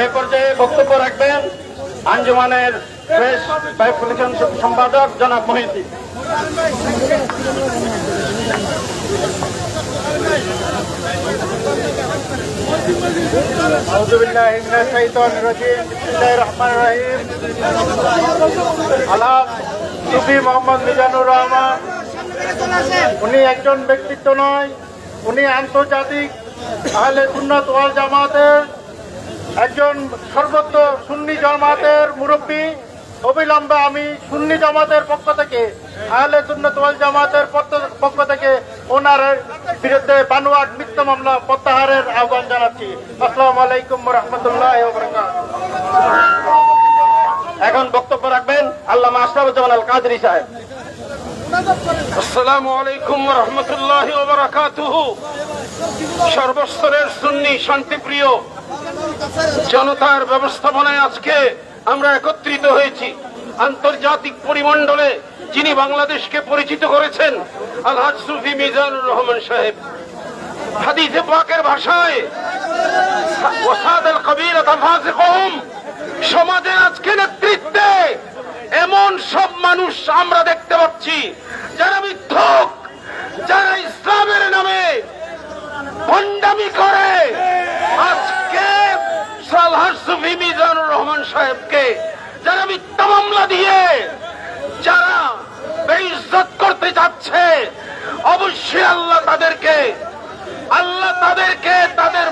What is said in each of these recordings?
এই পর্যায়ে বক্তব্য রাখবেন আঞ্জুমানের প্রেস পাবলিকেশন সম্পাদক জনাব মহিউদ্দিন أعوذ بالله من الشيطان الرجيم بسم الله الرحمن الرحيم আলাম সুফি মোহাম্মদ মিজানুর রহমান উনি একজন ব্যক্তিত্ব নয় উনি আন্তর্জাতিক আহলে সুন্নাত ওয়াল জামাতের একজন সর্বত্র সুন্নি জামাতের মুরব্বী। অবিলম্বে আমি সুন্নি জামাতের পক্ষ থেকে আহলে সুন্নত জামাতের পক্ষ- পক্ষ থেকে ওনার বিরুদ্ধে বানোয়াট মিথ্যা মামলা প্রত্যাহারের আহ্বান জানাচ্ছি। আসসালামু আলাইকুম রহমতুল্লাহ এখন বক্তব্য রাখবেন আল্লামা আশরাফুজ্জামান আল কাদরি সাহেব। আসসালামু আলাইকুম রহমতুল্লাহ সর্বস্তরের সুন্নি শান্তিপ্রিয় জনতার ব্যবস্থাপনায় আজকে আমরা একত্রিত হয়েছি। আন্তর্জাতিক পরিমণ্ডলে যিনি বাংলাদেশকে পরিচিত করেছেন, আলহাজ সুফি মিজানুর রহমান সাহেব। ভাষায় নেতৃত্বে এমন সব মানুষ আমরা দেখতে পাচ্ছি, যারা মিথ্যক, যারা ইসলামের নামে ভণ্ডামি করে আজকে সালহার সুফি মিজানুর রহমান সাহেবকে যারা মিথ্যা মামলা দিয়ে যারা বেইজ্জত করতে যাচ্ছে, অবশ্যই আল্লাহ তাদেরকে আল্লাহ তাদেরকে তাদের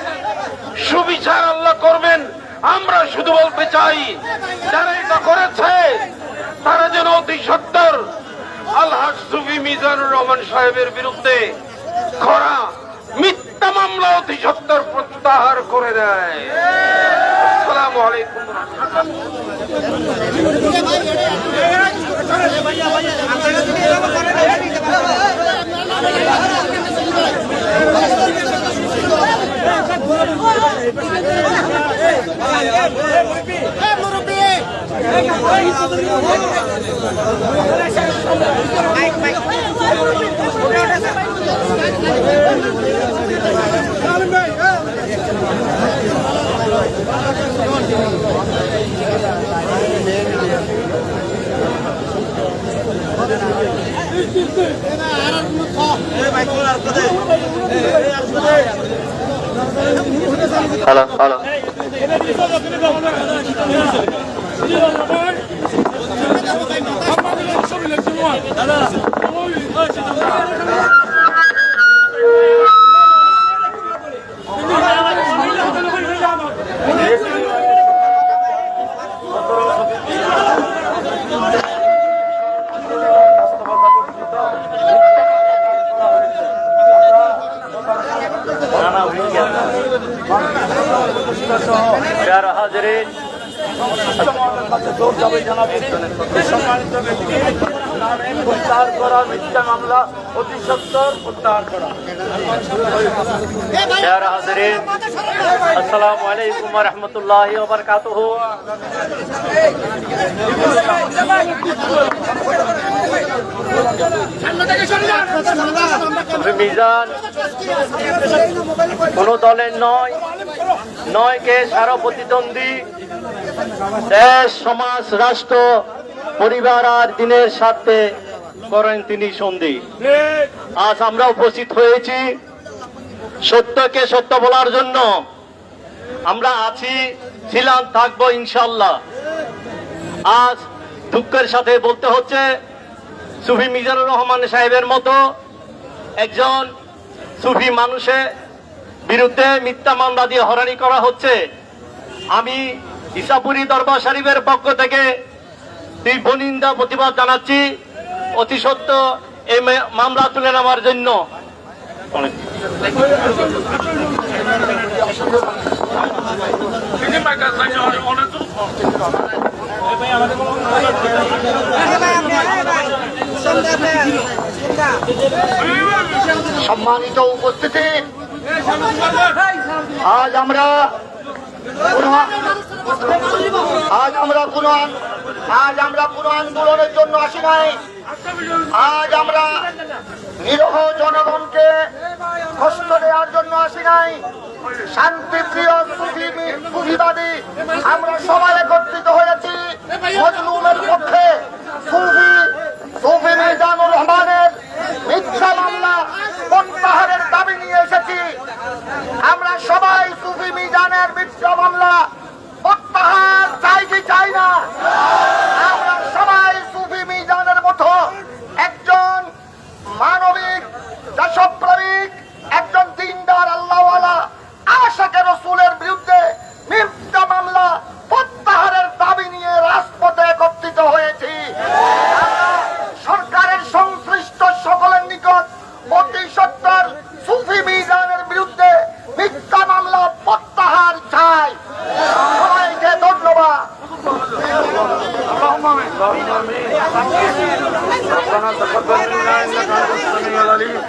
সুবিচার আল্লাহ করবেন। আমরা শুধু বলতে চাই, যারা এটা করেছে, তারা যেন অতি সত্তর আল্লাহ সুফি মিজানুর রহমান সাহেবের বিরুদ্ধে খরা, মিথ্যা মামলা অতি সত্তর প্রত্যাহার করে দেয়। আসসালামু আলাইকুম হ্যালো হ্যালো প্যারা হাজরিন সম্মানিত প্রত্যাহার করা মিথ্যা মামলা অতি সত্তর প্রত্যাহার করা প্যারা হাজরিন আসসালামু আলাইকুম মিজান কোন দলের নয়। নয় কে সারা প্রতিদ্বন্দ্বী দেশ, সমাজ, রাষ্ট্র, পরিবার আর দিনের স্বার্থে করেন তিনি সন্ধি। আজ আমরা উপস্থিত হয়েছি সত্যকে সত্য বলার জন্য। আমরা আছি, ছিলাম, থাকব ইনশাল্লাহ আজ দুঃখের সাথে বলতে হচ্ছে, সুফি মিজানুর রহমান সাহেবের মতো একজন সুফি মানুষের বিরুদ্ধে মিথ্যা মামলা দিয়ে হরানি করা হচ্ছে। আমি ইসাপুরি দরবার শরীফের পক্ষ থেকে তীব্র প্রতিবাদ জানাচ্ছি। অতি সত্য এই মামলা তুলে নেওয়ার জন্য। সম্মানিত উপস্থিতি আজ আমরা আজ আমরা কোন আজ আমরা কোন আন্দোলনের জন্য আসি নাই। আজ আমরা নিরহ জনগণকে কষ্ট দেওয়ার জন্য আসি নাই। শান্তিপ্রিয় আমরা সবাই একত্রিত হয়েছি। মজলুমের পক্ষে মিজানুর রহমানের মিথ্যা মামলা প্রত্যাহারের দাবি নিয়ে এসেছি আমরা সবাই সুফি মিজানের মিথ্যা تقبل منا انك انت السميع العليم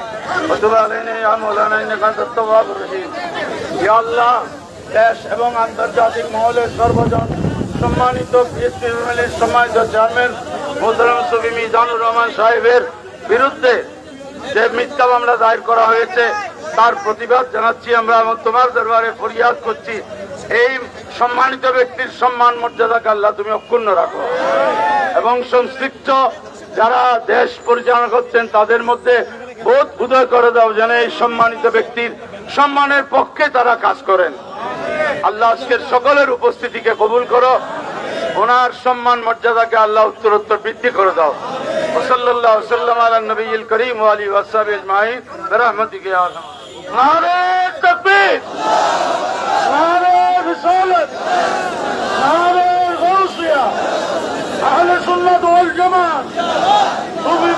وتب علينا يا مولانا انك انت التواب الرحيم يا الله দেশ এবং আন্তর্জাতিক মহলের সর্বজন সম্মানিত বিএসপি ফ্যামিলির সম্মানিত চেয়ারম্যান মোহতারাম সফি মিজানুর রহমান সাহেবের বিরুদ্ধে যে মিথ্যা মামলা দায়ের করা হয়েছে তার প্রতিবাদ জানাচ্ছি আমরা এবং তোমার দরবারে ফরিয়াদ করছি এই সম্মানিত ব্যক্তির সম্মান মর্যাদাকে আল্লাহ তুমি অক্ষুণ্ণ রাখো এবং সংশ্লিষ্ট যারা দেশ পরিচালনা করছেন, তাদের মধ্যে বোধ উদয় করে দাও যেন এই সম্মানিত ব্যক্তির সম্মানের পক্ষে তারা কাজ করেন। আল্লাহ আজকের সকলের উপস্থিতিকে কবুল করো। ওনার সম্মান, মর্যাদাকে আল্লাহ উত্তরোত্তর বৃদ্ধি করে দাও। ওসল্লাহ সাল্লাম আলা নবীল করিম আলী ওয়াসাব ইজমাইন রহমতিকে নারে তাকবীর! নারে রিসালাত! নারে জামাত। সুফি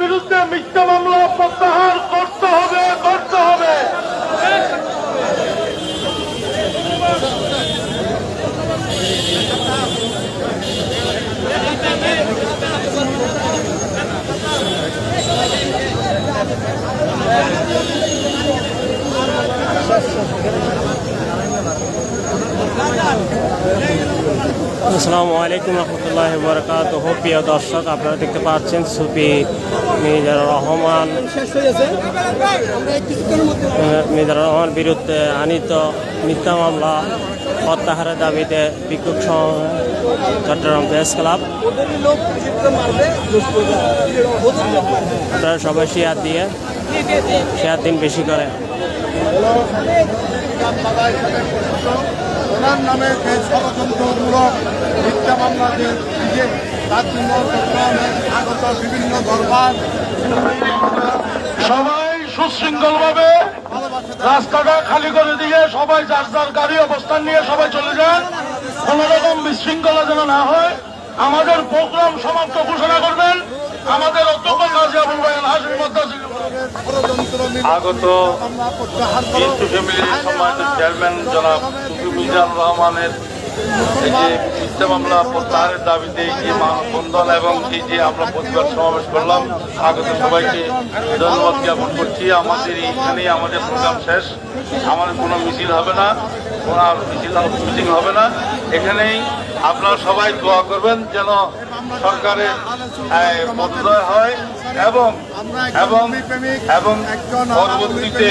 বিরুদ্ধে মিথ্যা মামলা প্রত্যাহার করতে হবে করতে হবে। আসসালামু আলাইকুম রহমতুল্লাহ বরকাত প্রিয় দর্শক আপনারা দেখতে পাচ্ছেন সুফি মিজানুর রহমান। আহ, মিজানুর রহমান বিরুদ্ধে আনিত মিথ্যা মামলা প্রত্যাহারের দাবিতে বিক্ষোভ চট্টগ্রাম প্রেস ক্লাব। আপনারা সবাই শেয়ার দিয়ে শেয়ার দিন বেশি করে। ওনার নামে যে ষড়যন্ত্রমূলক মিথ্যা মামলা যে যে তার জন্য আগত বিভিন্ন দরবার সবাই সুশৃঙ্খলভাবে রাস্তাটা খালি করে দিয়ে সবাই যার যার গাড়ি অবস্থান নিয়ে সবাই চলে যান কোন রকম বিশৃঙ্খলা যেন না হয়, আমাদের প্রোগ্রাম সমাপ্ত ঘোষণা করবেন। আমাদের অধ্যক্ষ কাজী আবুল ভাইয়ান হাসির মধ্যে আগত বিএনপি ফ্যামিলির সম্মানিত চেয়ারম্যান জনাব সুফি মিজানুর রহমানের এই যে মিথ্যা মামলা প্রত্যাহারের দাবিতে এই যে মানববন্ধন এবং এই যে আমরা প্রতিবাদ সমাবেশ করলাম আগত সবাইকে। ধন্যবাদ জ্ঞাপন করছি। আমাদের এইখানেই আমাদের প্রোগ্রাম শেষ। আমাদের কোনো মিছিল হবে না, কোনো মিছিল মিটিং হবে না। এখানেই আপনারা সবাই দোয়া করবেন যেন সরকারের আহ, হয় এবং এবং এবং পরবর্তীতে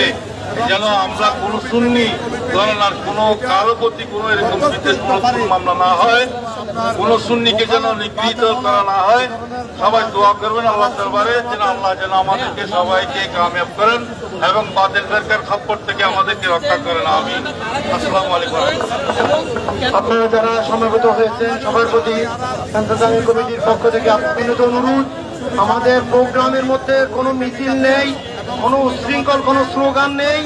যেন আমরা কোনো সুন্নি ধরনার কোনো কারও প্রতি কোনো এরকম মামলা না হয়, কোনো সুন্নিকে যেন নিগৃহীত করা না হয়। সবাই দোয়া করবেন আল্লাহ দরবারে যেন আল্লাহ যেন আমাদেরকে সবাইকে কামিয়াব করেন এবং বাদের ফেরকার খপ্পর থেকে আমাদেরকে রক্ষা করেন আমি আসসালামু আলাইকুম আপনারা যারা সমবেত হয়েছেন, সবার প্রতি কমিটির পক্ষ থেকে আপনাদের অনুরোধ। আমাদের প্রোগ্রামের মধ্যে কোনো মিছিল নেই। কোনো উশৃঙ্খল, কোনো স্লোগান নেই।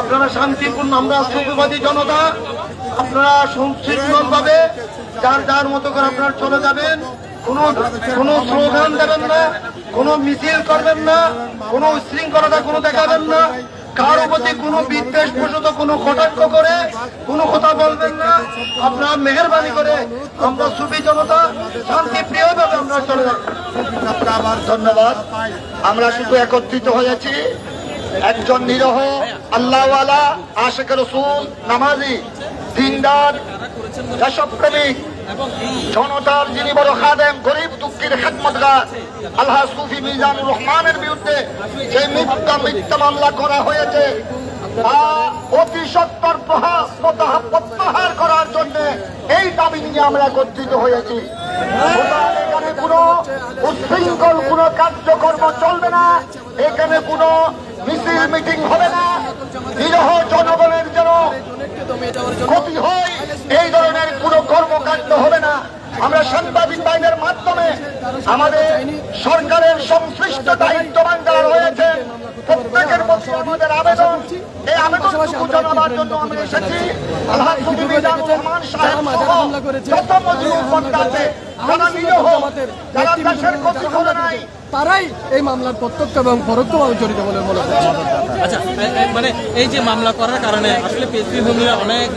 আপনারা শান্তিপূর্ণ, আমরা সুখবাদী জনতা। আপনারা ভাবে যার যার মতো করে আপনারা চলে যাবেন। কোনো কোনো স্লোগান দেবেন না, কোনো মিছিল করবেন না, কোনো উশৃঙ্খলতা কোনো দেখাবেন না। কারও প্রতি কোনো বিদ্বেষ প্রসূত কোনো কটাক্ষ করে কোনো কথা বলবেন না। আপনারা মেহরবানি করে আমরা সুফি জনতা শান্তি প্রিয় ভাবে আমরা চলে যাব আবার ধন্যবাদ। আমরা শুধু একত্রিত হয়েছি একজন নিরহ আল্লাহওয়ালা, আশেখ রসুল, নামাজি, দিনদার, দেশপ্রেমিক জনতার যিনি বড় খাদেম গরিব দুঃখীর খেদমতগার আল্লাহ সুফি মিজানুর রহমানের বিরুদ্ধে যে মিথ্যা মিথ্যা মামলা করা হয়েছে অতি সত্তর প্রত্যাহার করার নিয়ে আমরা একত্রিত হয়েছি। এখানে কোনো উচ্ছৃঙ্খল কোনো কার্যকর্ম চলবে না এখানে কোনো মিছিল মিটিং হবে না। নিরহ জনগণের যেন ক্ষতি হয় এই ধরনের কোনো কর্মকাণ্ড হবে না। আমরা সাংবাদিক বাহিনীর মাধ্যমে আমাদের সরকারের সংশ্লিষ্ট দায়িত্ববান যারা রয়েছেন প্রত্যেকের মধ্যে আমাদের আবেদন। এই আবেদনটুকু জানাবার জন্য আমি এসেছি। আল্লাহ যত বন্দা আছে, যারা নিরহ, যারা দেশের ক্ষতি করে নাই তারাই এই মামলার প্রত্যক্ষ এবং পরোক্ষভাবে জড়িত বলে মনে করছে। আচ্ছা মানে এই যে মামলা করার কারণে আসলে ভূমিরা অনেক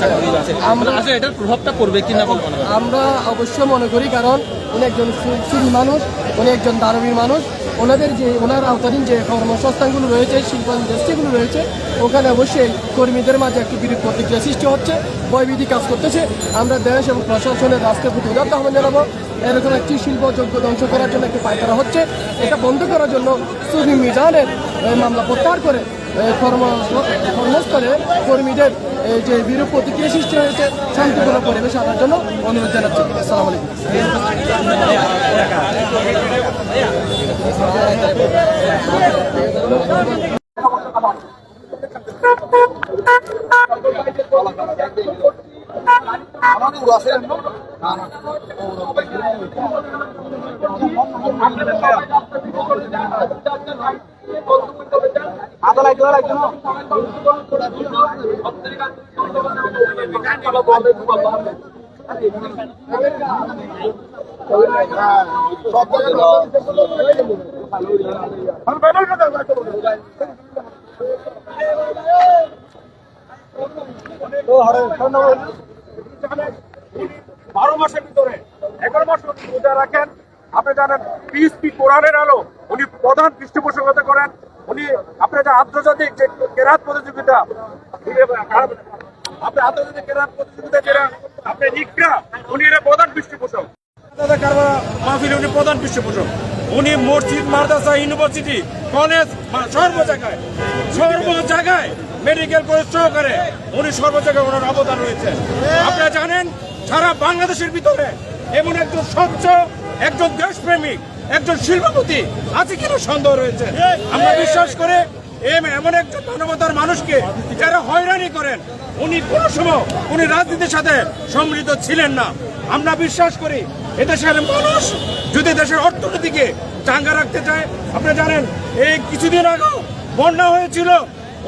চাকরি আছে আমরা আসলে এটার প্রভাবটা পড়বে কিনা বলে আমরা অবশ্যই মনে করি কারণ উনি একজন সুখী মানুষ উনি একজন দানবীর মানুষ। ওনাদের যে, ওনার আওতাধীন যে কর্মসংস্থানগুলো রয়েছে শিল্প ইন্ডাস্ট্রিগুলো রয়েছে, ওখানে অবশ্যই কর্মীদের মাঝে একটি বিরূপ প্রতিক্রিয়া সৃষ্টি হচ্ছে ভয়ভীতি কাজ করতেছে। আমরা দেশ এবং প্রশাসনের রাষ্ট্রের প্রতি উদাত্ত আহ্বান জানাব, এরকম একটি শিল্প যোগ্য ধ্বংস করার জন্য একটি পায়তারা হচ্ছে। এটা বন্ধ করার জন্য সুফি মিজানের মামলা প্রত্যাহার করে কর্ম, কর্মস্থলে কর্মীদের যে বিরূপ প্রতিক্রিয়া সৃষ্টি হয়েছে, শান্তিপূর্ণ পরিবেশ আনার জন্য অনুরোধ জানাচ্ছি। আসসালামু আলাইকুম। আদালায় করে রাখছেন সব থেকে বারো মাসের ভিতরে, এগারো মাস রোজা রাখেন। আপনি জানেন, পিএসপি কোরআনের আলো, উনি প্রধান পৃষ্ঠপোষকতা করেন। উনি আপনার আন্তর্জাতিক যে কেরাত প্রতিযোগিতা আপনি প্রধান পৃষ্ঠপোষক। দাদা কারবা মাহফিল উনি প্রধান পৃষ্ঠপোষক। উনি মাদ্রাসা, ইউনিভার্সিটি, কলেজ সর্ব জায়গায় সর্ব জায়গায় মেডিকেল কলেজ সহকারে উনি সর্ব জায়গায় ওনার অবদান রয়েছে। আপনারা জানেন, সারা বাংলাদেশের ভিতরে এমন একজন স্বচ্ছ, একজন দেশপ্রেমিক, একজন শিল্পপতি আছে কিনা সন্দেহ রয়েছে। আমরা বিশ্বাস করে এমন একজন মানবতার মানুষকে যারা হয়রানি করেন উনি কোনো সময় উনি রাজনীতির সাথে সম্মিলিত ছিলেন না। আমরা বিশ্বাস করি এদেশের মানুষ যদি দেশের অর্থনীতিকে চাঙ্গা রাখতে চায় আপনি জানেন এই কিছুদিন আগেও বন্যা হয়েছিল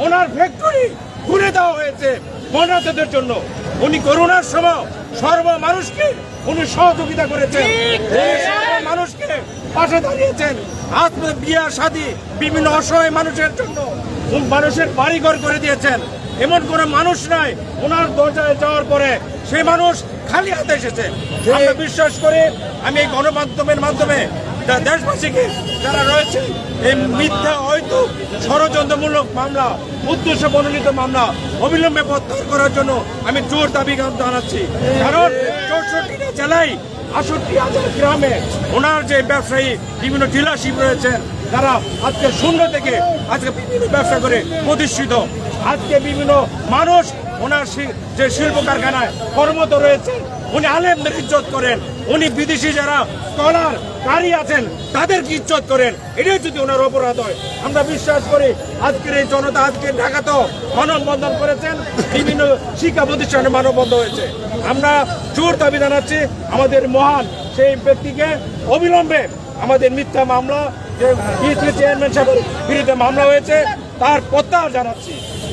ওনার ফ্যাক্টরি ঘুরে দেওয়া হয়েছে বন্যার্থীদের জন্য। উনি করোনার সময় সর্ব মানুষকে উনি সহযোগিতা করেছেন। মানুষকে পাশে দাঁড়িয়েছেন। আজ পর্যন্ত বিয়া শাদী বিভিন্ন অসহায় মানুষের জন্য মানুষের বাড়িঘর করে দিয়েছেন। এমন কোন মানুষ নাই ওনার দরজায় যাওয়ার পরে সেই মানুষ খালি হাতে এসেছে। আমরা বিশ্বাস করে আমি এই গণমাধ্যমের মাধ্যমে দেশবাসীকে যারা রয়েছে এই মিথ্যা হয়তো ষড়যন্ত্রমূলক মামলা উদ্দেশ্য মনোনীত মামলা অবিলম্বে প্রত্যাহার করার জন্য আমি জোর দাবি জানাচ্ছি। কারণ চৌষট্টিটা জেলায় আষট্টি হাজার গ্রামে ওনার যে ব্যবসায়ী বিভিন্ন ডিলারশিপ রয়েছেন তারা আজকে শূন্য থেকে আজকে ব্যবসা করে প্রতিষ্ঠিত। আজকে বিভিন্ন মানুষ ওনার যে শিল্প কারখানায় কর্মরত রয়েছে, উনি আলেমদের ইজ্জত করেন, উনি বিদেশি যারা স্কলার কারি আছেন, তাদেরকে ইজ্জত করেন। এটাই যদি ওনার অপরাধ হয়, আমরা বিশ্বাস করি আজকের এই জনতা আজকে ঢাকাতেও মানববন্ধন করেছেন, বিভিন্ন শিক্ষা প্রতিষ্ঠানে মানববন্ধন হয়েছে। আমরা জোর দাবি জানাচ্ছি, আমাদের মহান সেই ব্যক্তিকে অবিলম্বে আমাদের মিথ্যা মামলা, যে চেয়ারম্যান সাহেবের বিরুদ্ধে মামলা হয়েছে, তার প্রত্যাহার জানাচ্ছি।